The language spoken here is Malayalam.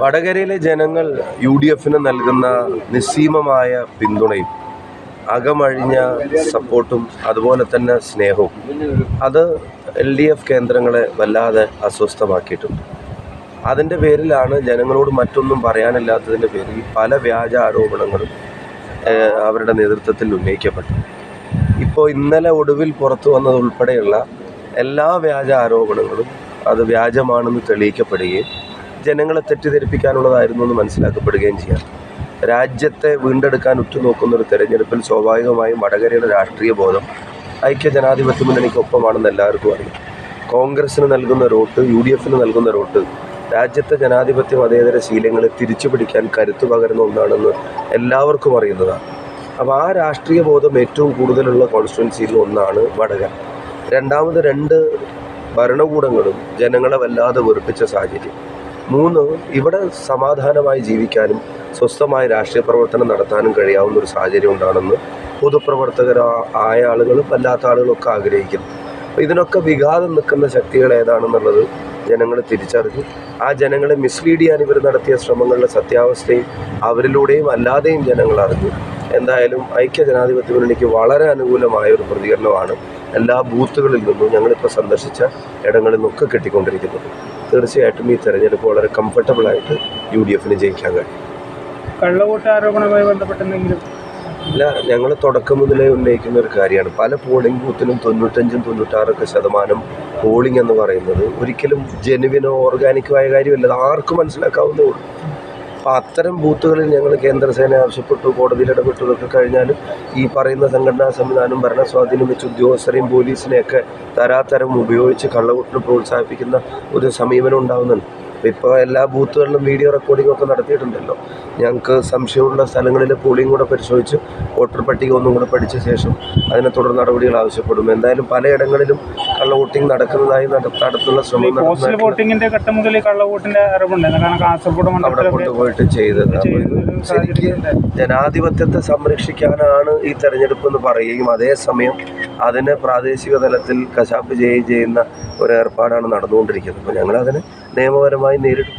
വടകരയിലെ ജനങ്ങൾ യു ഡി എഫിന് നൽകുന്ന നിസ്സീമമായ പിന്തുണയും അകമഴിഞ്ഞ സപ്പോർട്ടും അതുപോലെ തന്നെ സ്നേഹവും അത് എൽ ഡി എഫ് കേന്ദ്രങ്ങളെ വല്ലാതെ അസ്വസ്ഥമാക്കിയിട്ടുണ്ട്. അതിന്റെ പേരിലാണ് ജനങ്ങളോട് മറ്റൊന്നും പറയാനില്ലാത്തതിന്റെ പേരിൽ പല വ്യാജ ആരോപണങ്ങളും അവരുടെ നേതൃത്വത്തിൽ ഉന്നയിക്കപ്പെട്ടു ഇപ്പോൾ ഇന്നലെ ഒടുവിൽ പുറത്തു വന്നതുൾപ്പെടെയുള്ള എല്ലാ വ്യാജ ആരോപണങ്ങളും അത് വ്യാജമാണെന്ന് തെളിയിക്കപ്പെടുകയും ജനങ്ങളെ തെറ്റിദ്ധരിപ്പിക്കാനുള്ളതായിരുന്നു എന്ന് മനസ്സിലാക്കപ്പെടുകയും ചെയ്യാം. രാജ്യത്തെ വീണ്ടെടുക്കാൻ ഉറ്റുനോക്കുന്ന ഒരു തെരഞ്ഞെടുപ്പിൽ സ്വാഭാവികമായും വടകരയുടെ രാഷ്ട്രീയ ബോധം ഐക്യ ജനാധിപത്യ മുന്നണിക്കൊപ്പമാണെന്ന് എല്ലാവർക്കും അറിയാം. കോൺഗ്രസ്സിന് നൽകുന്ന റോട്ട് യു ഡി എഫിന് നൽകുന്ന റോട്ട് രാജ്യത്തെ ജനാധിപത്യ മതേതര ശീലങ്ങളെ തിരിച്ചു പിടിക്കാൻ കരുത്തു പകരുന്ന ഒന്നാണെന്ന് എല്ലാവർക്കും അറിയുന്നതാണ്. അപ്പോൾ ആ രാഷ്ട്രീയ ബോധം ഏറ്റവും കൂടുതലുള്ള കോൺസ്റ്റുവൻസിയിൽ ഒന്നാണ് വടകര. രണ്ടാമത് രണ്ട് ഭരണകൂടങ്ങളും ജനങ്ങളെ വല്ലാതെ വെറുപ്പിച്ച സാഹചര്യം. മൂന്ന് ഇവിടെ സമാധാനമായി ജീവിക്കാനും സ്വസ്ഥമായ രാഷ്ട്രീയ പ്രവർത്തനം നടത്താനും കഴിയാവുന്ന ഒരു സാഹചര്യം ഉണ്ടാണെന്ന് പൊതുപ്രവർത്തകർ ആയ ആളുകളും അല്ലാത്ത ആളുകളൊക്കെ ആഗ്രഹിക്കുന്നു. ഇതിനൊക്കെ വിഘാതം നിൽക്കുന്ന ശക്തികൾ ഏതാണെന്നുള്ളത് ജനങ്ങൾ തിരിച്ചറിഞ്ഞു. ആ ജനങ്ങളെ മിസ്ലീഡ് ചെയ്യാൻ ഇവർ നടത്തിയ ശ്രമങ്ങളുടെ സത്യാവസ്ഥയും അവരിലൂടെയും അല്ലാതെയും ജനങ്ങൾ അറിഞ്ഞു. എന്തായാലും ഐക്യ ജനാധിപത്യ മുന്നണിക്ക് വളരെ അനുകൂലമായ ഒരു പ്രതികരണമാണ് എല്ലാ ബൂത്തുകളിൽ നിന്നും ഞങ്ങളിപ്പോൾ സന്ദർശിച്ച ഇടങ്ങളിൽ നിന്നൊക്കെ കിട്ടിക്കൊണ്ടിരിക്കുന്നത് തീർച്ചയായിട്ടും ഈ തെരഞ്ഞെടുപ്പ് വളരെ കംഫർട്ടബിളായിട്ട് യു ഡി എഫിന് ജയിക്കാൻ കഴിയും. കള്ളവോട്ട് ആരോപണവുമായി ബന്ധപ്പെട്ടെന്തെങ്കിലും അല്ല ഞങ്ങൾ തുടക്കം മുതലേ ഉന്നയിക്കുന്ന ഒരു കാര്യമാണ്. പല പോളിംഗ് ബൂത്തിലും തൊണ്ണൂറ്റഞ്ചും തൊണ്ണൂറ്റാറൊക്കെ ശതമാനം പോളിംഗ് എന്ന് പറയുന്നത് ഒരിക്കലും ജെനുവിനോ ഓർഗാനിക്കോ ആയ കാര്യമല്ല. അത് ആർക്കും മനസ്സിലാക്കാവുന്നേ ഉള്ളൂ. അപ്പോൾ അത്തരം ബൂത്തുകളിൽ ഞങ്ങൾ കേന്ദ്രസേന ആവശ്യപ്പെട്ടു കോടതിയിൽ ഇടപെട്ടു ഇതൊക്കെ കഴിഞ്ഞാലും ഈ പറയുന്ന സംഘടനാ സംവിധാനം ഭരണ സ്വാധീനം വെച്ച് ഉദ്യോഗസ്ഥരെയും പോലീസിനെയൊക്കെ തരാതരം ഉപയോഗിച്ച് കള്ളവോട്ടിന് പ്രോത്സാഹിപ്പിക്കുന്ന ഒരു സമീപനം ഉണ്ടാകുന്നുണ്ട് ഇപ്പോൾ എല്ലാ ബൂത്തുകളിലും വീഡിയോ റെക്കോർഡിംഗ് ഒക്കെ നടത്തിയിട്ടുണ്ടല്ലോ. ഞങ്ങൾക്ക് സംശയമുള്ള സ്ഥലങ്ങളിൽ പോളിംഗ് കൂടെ പരിശോധിച്ച് വോട്ടർ പട്ടിക ഒന്നും കൂടെ പഠിച്ച ശേഷം അതിനെ തുടർ നടപടികൾ ആവശ്യപ്പെടും. എന്തായാലും പലയിടങ്ങളിലും കള്ള വോട്ടിംഗ് നടക്കുന്നതായി നട- നടത്തുന്ന ശ്രമം പോസ്റ്റൽ നടത്തുന്നതായിട്ടുള്ള വോട്ടിങ്ങിന്റെ ഘട്ടം മുതൽ ഈ കള്ളവോട്ടിന്റെ കാരണം കാസർഗോഡ് അവിടെ കൊണ്ടുപോയിട്ട് ചെയ്തത്. ശരിക്ക് ജനാധിപത്യത്തെ സംരക്ഷിക്കാനാണ് ഈ തെരഞ്ഞെടുപ്പ് എന്ന് പറയുകയും അതേസമയം അതിനെ പ്രാദേശിക തലത്തിൽ കശാപ്പ് ചെയ്യുകയും ചെയ്യുന്ന ഒരു ഏർപ്പാടാണ് നടന്നുകൊണ്ടിരിക്കുന്നത്. അപ്പോൾ ഞങ്ങളതിനെ നിയമപരമായി നേരിടും.